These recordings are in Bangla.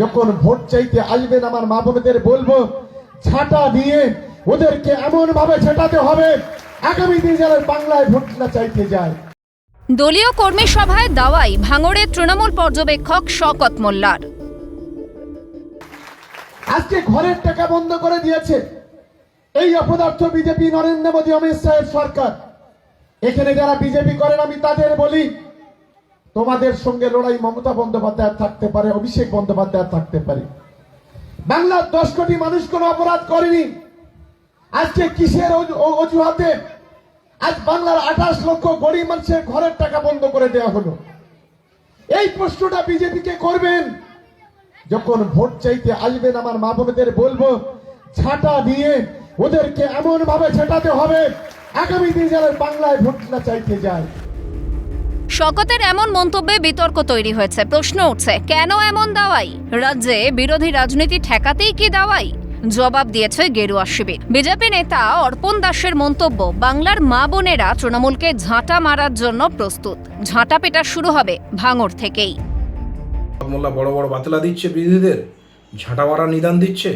যখন ভোট চাইতে আসবেন আমার মা বোনদের বলব ছাটা দিয়ে ওদেরকে এমন ভাবে ছেটাতে হবে আগামী দিন যেন বাংলায় ভোট না চাইতে যায়। দলীয় কর্মী সভায় দাওয়াই ভাঙড়ের তৃণমূল পর্যবেক্ষক শকত মোল্লার। আজকে ঘরের টাকা বন্ধ করে দিয়েছে। এই অপদার্থ বিজেপি নরেন্দ্র মোদী অমিত শাহের সরকার। এখানে যারা বিজেপি করেন আমি তাদের বলি তোমাদের সঙ্গে লড়াই মমতা বন্দ্যোপাধ্যায় থাকতে পারে, অভিষেক বন্দ্যোপাধ্যায় থাকতে পারে। বাংলার দশ কোটি মানুষ কোনো অপরাধ করেনি। আজকে কিসের অজুহাতে? আজ বাংলার আঠাশ লক্ষ গরিব মানুষের ঘরের টাকা বন্ধ করে দেওয়া হলো। এই প্রশ্নটা বিজেপিকে করবেন? যখন ভোট চাইতে আসবেন আমার মা বোনদের বলব, ছাটা দিয়ে ওদেরকে এমন ভাবে ছেটাতে হবে, আগামী দিন যারা বাংলায় ভোট না চাইতে যায়। শকতের এমন মন্তব্যে বিতর্ক তৈরি হয়েছে, প্রশ্ন উঠছে, কেন এমন দাওয়াই? রাজ্যে বিরোধী রাজনীতি ঠেকাতেই কি দাওয়াই? জবাব দিয়েছে গেরুয়া শিবির। বিজেপি নেতা অর্পণ দাসের মন্তব্য, বাংলার মা বোনেরা তৃণমূলকে ঝাঁটা মারার জন্য প্রস্তুত। ঝাঁটা পেটা শুরু হবে ভাঙর থেকেই। বড় বড় বাতলা দিচ্ছে বিরোধীদের, ঝাঁটা মারা নিদান দিচ্ছে?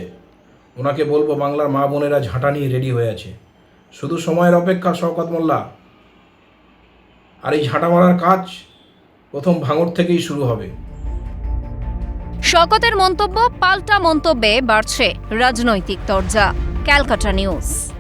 ওনাকে বলব, বাংলার মা বোনেরা ঝাঁটা নিয়ে রেডি হয়ে আছে। শুধু সময়ের অপেক্ষা, শওকত মোল্লা আর এই ঝাঁটা মারার কাজ প্রথম ভাঙর থেকেই শুরু হবে। শকতের মন্তব্য পাল্টা মন্তব্যে বাড়ছে রাজনৈতিক তরজা, ক্যালকাটা নিউজ।